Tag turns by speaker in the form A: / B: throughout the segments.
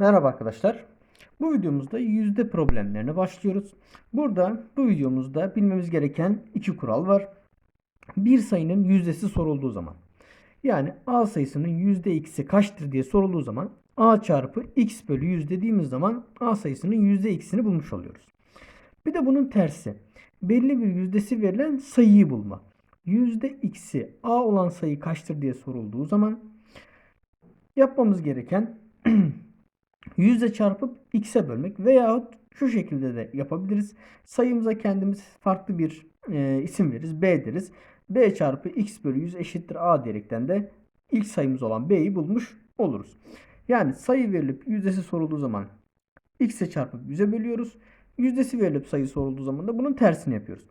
A: Merhaba arkadaşlar. Bu videomuzda yüzde problemlerine başlıyoruz. Burada bu videomuzda bilmemiz gereken iki kural var. Bir sayının yüzdesi sorulduğu zaman yani a sayısının yüzde x'i kaçtır diye sorulduğu zaman a çarpı x bölü 100 dediğimiz zaman a sayısının yüzde x'ini bulmuş oluyoruz. Bir de bunun tersi. Belli bir yüzdesi verilen sayıyı bulma. Yüzde x'i a olan sayı kaçtır diye sorulduğu zaman yapmamız gereken yüzde çarpıp x'e bölmek veyahut şu şekilde de yapabiliriz. Sayımıza kendimiz farklı bir e, isim veririz. B deriz. B çarpı x bölü 100 eşittir a diyerekten de ilk sayımız olan b'yi bulmuş oluruz. Yani sayı verilip yüzdesi sorulduğu zaman x'e çarpıp 100'e bölüyoruz. Yüzdesi verilip sayı sorulduğu zaman da bunun tersini yapıyoruz.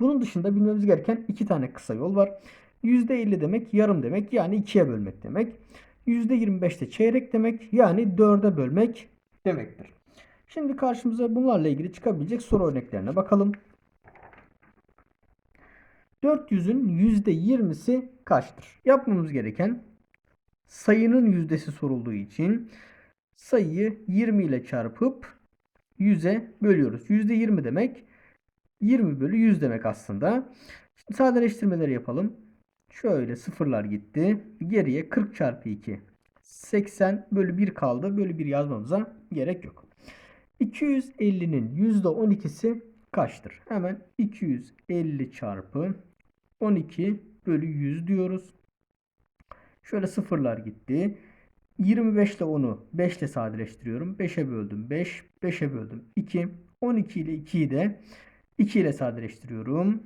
A: Bunun dışında bilmemiz gereken iki tane kısa yol var. %50 demek yarım demek yani ikiye bölmek demek. %25 de çeyrek demek yani 4'e bölmek demektir. Şimdi karşımıza bunlarla ilgili çıkabilecek soru örneklerine bakalım. 400'ün %20'si kaçtır? Yapmamız gereken sayının yüzdesi sorulduğu için sayıyı 20 ile çarpıp 100'e bölüyoruz. %20 demek 20 bölü 100 demek aslında. Şimdi sadeleştirmeleri yapalım. Şöyle sıfırlar gitti. Geriye 40 çarpı 2. 80 bölü 1 kaldı. Bölü 1 yazmamıza gerek yok. 250'nin %12'si kaçtır? Hemen 250 çarpı 12 bölü 100 diyoruz. Şöyle sıfırlar gitti. 25 ile 10'u 5 ile sadeleştiriyorum. 5'e böldüm 5. 5'e böldüm 2. 12 ile 2'yi de 2 ile sadeleştiriyorum.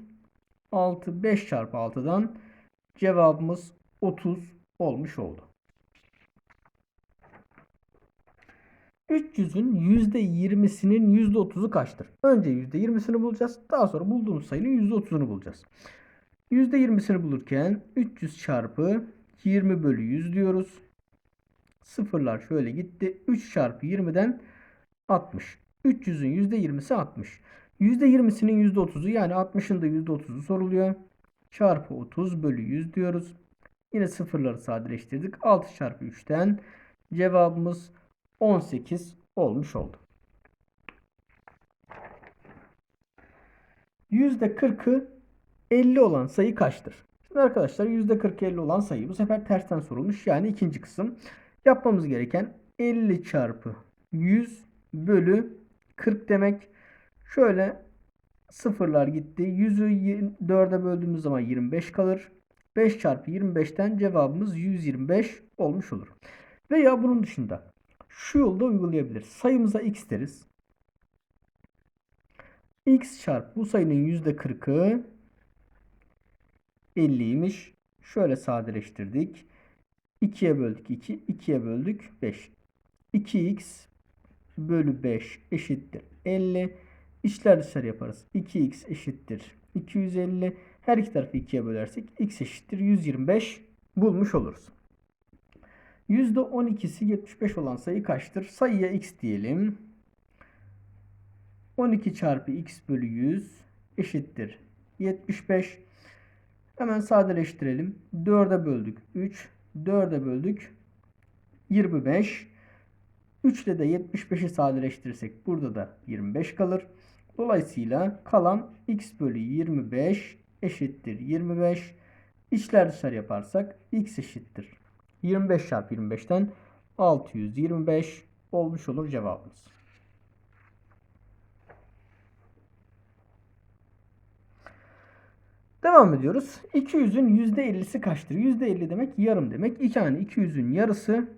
A: 6 5 çarpı 6'dan cevabımız 30 olmuş oldu. 300'ün %20'sinin %30'u kaçtır? Önce %20'sini bulacağız. Daha sonra bulduğumuz sayının %30'unu bulacağız. %20'sini bulurken 300 çarpı 20 bölü 100 diyoruz. Sıfırlar şöyle gitti. 3 çarpı 20'den 60. 300'ün %20'si 60. %20'sinin %30'u yani 60'ın da %30'u soruluyor. Çarpı 30 bölü 100 diyoruz. Yine sıfırları sadeleştirdik. 6 çarpı 3'ten cevabımız 18 olmuş oldu. %40'ı 50 olan sayı kaçtır? Şimdi arkadaşlar %40 50 olan sayı bu sefer tersten sorulmuş. Yani ikinci kısım. Yapmamız gereken 50 çarpı 100 bölü 40 demek. Şöyle sıfırlar gitti. 100'ü 4'e böldüğümüz zaman 25 kalır. 5 çarpı 25'ten cevabımız 125 olmuş olur. Veya bunun dışında şu yolda uygulayabiliriz. Sayımıza x deriz. x çarpı bu sayının %40'ı 50'ymiş. Şöyle sadeleştirdik. 2'ye böldük 2. 2'ye böldük 5. 2x bölü 5 eşittir 50. İçler dışarı yaparız. 2x eşittir 250. Her iki tarafı 2'ye bölersek x eşittir 125 bulmuş oluruz. %12'si 75 olan sayı kaçtır? Sayıya x diyelim. 12 çarpı x bölü 100 eşittir 75. Hemen sadeleştirelim. 4'e böldük 3. 4'e böldük 25. 3 ile de 75'i sadeleştirirsek burada da 25 kalır. Dolayısıyla kalan x bölü 25 eşittir 25. İçler dışarı yaparsak x eşittir 25 çarpı 25'ten 625 olmuş olur cevabımız. Devam ediyoruz. 200'ün %50'si kaçtır? %50 demek yarım demek. 2 yani 200'ün yarısı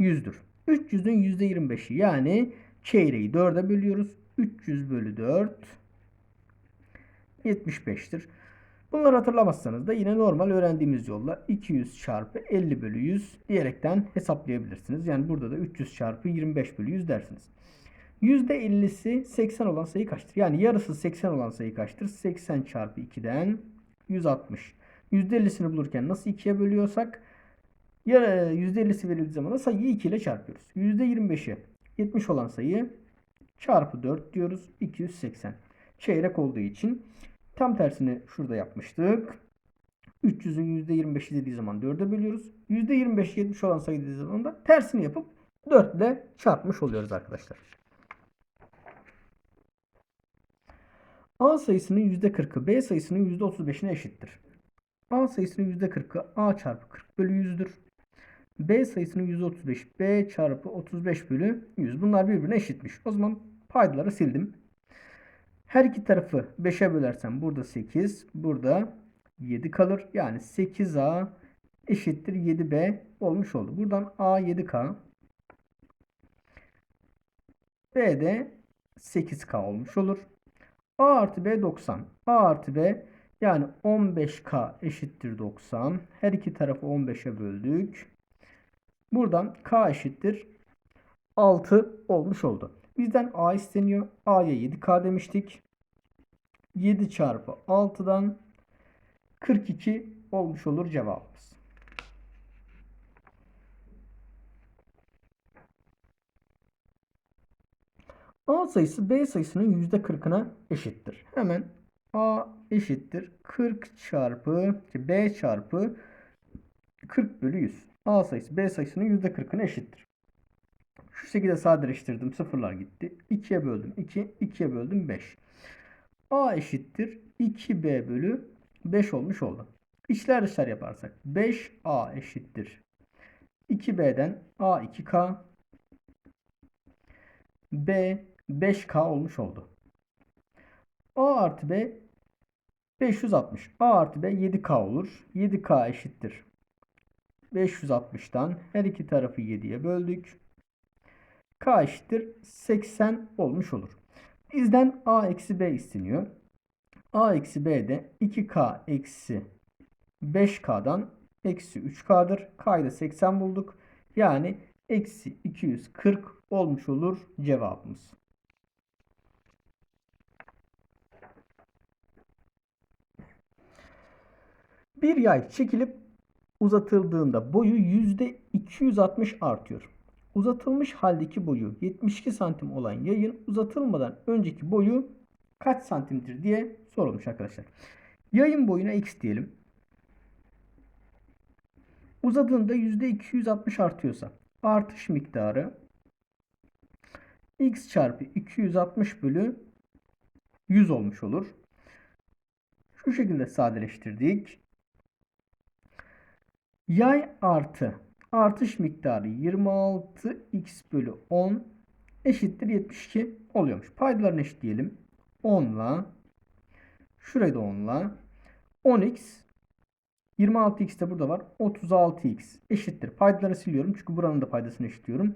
A: 100'dür. 300'ün %25'i yani çeyreği 4'e bölüyoruz. 300 bölü 4 75'tir. Bunları hatırlamazsanız da yine normal öğrendiğimiz yolla 200 çarpı 50 bölü 100 diyerekten hesaplayabilirsiniz. Yani burada da 300 çarpı 25 bölü 100 dersiniz. %50'si 80 olan sayı kaçtır? Yani yarısı 80 olan sayı kaçtır? 80 çarpı 2'den 160. %50'sini bulurken nasıl 2'ye bölüyorsak %50'si verildiği zaman da sayıyı 2 ile çarpıyoruz. %25'i 70 olan sayı çarpı 4 diyoruz. 280. Çeyrek olduğu için tam tersini şurada yapmıştık. 300'ün %25'i dediği zaman 4'e bölüyoruz. %25 70 olan sayı dediği zaman da tersini yapıp 4 ile çarpmış oluyoruz arkadaşlar. A sayısının %40'ı B sayısının %35'ine eşittir. A sayısının %40'ı A çarpı 40 bölü 100'dür. B sayısının %35 B çarpı 35 bölü 100. Bunlar birbirine eşitmiş. O zaman paydaları sildim. Her iki tarafı 5'e bölersem burada 8, burada 7 kalır. Yani 8A eşittir 7B olmuş oldu. Buradan A 7K. B de 8K olmuş olur. A artı B 90. A artı B yani 15K eşittir 90. Her iki tarafı 15'e böldük. Buradan K eşittir 6 olmuş oldu. Bizden A isteniyor. A'ya 7K demiştik. 7 çarpı 6'dan 42 olmuş olur cevabımız. A sayısı B sayısının %40'ına eşittir. Hemen A eşittir 40 çarpı B çarpı 40 bölü 100. A sayısı B sayısının %40'ına eşittir. Şu şekilde sadeleştirdim. Sıfırlar gitti. 2'ye böldüm 2. 2'ye böldüm 5. A eşittir 2B bölü 5 olmuş oldu. İçler dışlar yaparsak 5A eşittir 2B'den A 2K B 5K olmuş oldu. A artı B 560. A artı B 7K olur. 7K eşittir. 560'tan her iki tarafı 7'ye böldük. K eşittir 80 olmuş olur. Bizden A eksi B isteniyor. A eksi B de 2K eksi 5K'dan eksi 3K'dır. K'yı da 80 bulduk. Yani eksi 240 olmuş olur cevabımız. Bir yay çekilip uzatıldığında boyu %260 artıyor. Uzatılmış haldeki boyu 72 santim olan yayın uzatılmadan önceki boyu kaç santimdir diye sorulmuş arkadaşlar. Yayın boyuna x diyelim. Uzadığında %260 artıyorsa artış miktarı x çarpı 260 bölü 100 olmuş olur. Şu şekilde sadeleştirdik. Yay artı artış miktarı 26x bölü 10 eşittir 72 oluyormuş. Paydalarını eşitleyelim. 10 ile şurayı da 10 ile 10x 26x de burada var. 36x eşittir. Paydaları siliyorum. Çünkü buranın da paydasını eşitliyorum.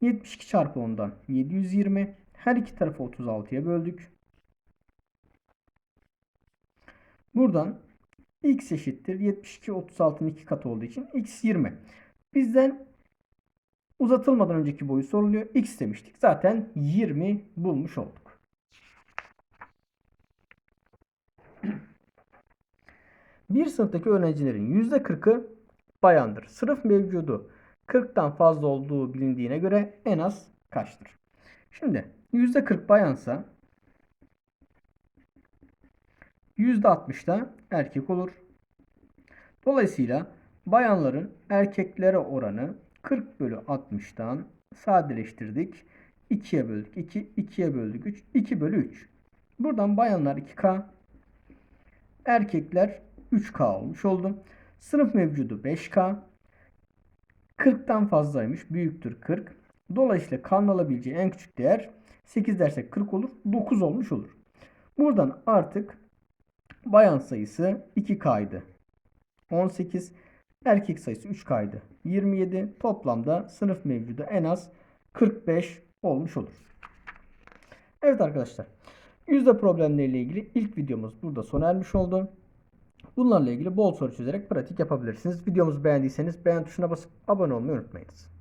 A: 72 çarpı 10'dan 720. Her iki tarafı 36'ya böldük. Buradan x eşittir. 72 36'nın 2 katı olduğu için x 20. Bizden uzatılmadan önceki boyu soruluyor. X demiştik. Zaten 20 bulmuş olduk. Bir sınıftaki öğrencilerin %40'ı bayandır. Sınıf mevcudu 40'tan fazla olduğu bilindiğine göre en az kaçtır? Şimdi %40 bayansa %60 da erkek olur. Dolayısıyla bayanların erkeklere oranı 40 bölü 60'tan sadeleştirdik. 2'ye böldük 2, 2'ye böldük 3, 2 bölü 3. Buradan bayanlar 2K, erkekler 3K olmuş oldu. Sınıf mevcudu 5K. 40'tan fazlaymış. Büyüktür 40. Dolayısıyla K'nın alabileceği en küçük değer 8 dersek 40 olur. 9 olmuş olur. Buradan artık bayan sayısı 2K'ydı. 18. Erkek sayısı 3K'ydı. 27. Toplamda sınıf mevcudu en az 45 olmuş olur. Evet arkadaşlar. Yüzde problemleriyle ilgili ilk videomuz burada sona ermiş oldu. Bunlarla ilgili bol soru çözerek pratik yapabilirsiniz. Videomuzu beğendiyseniz beğen tuşuna basıp abone olmayı unutmayınız.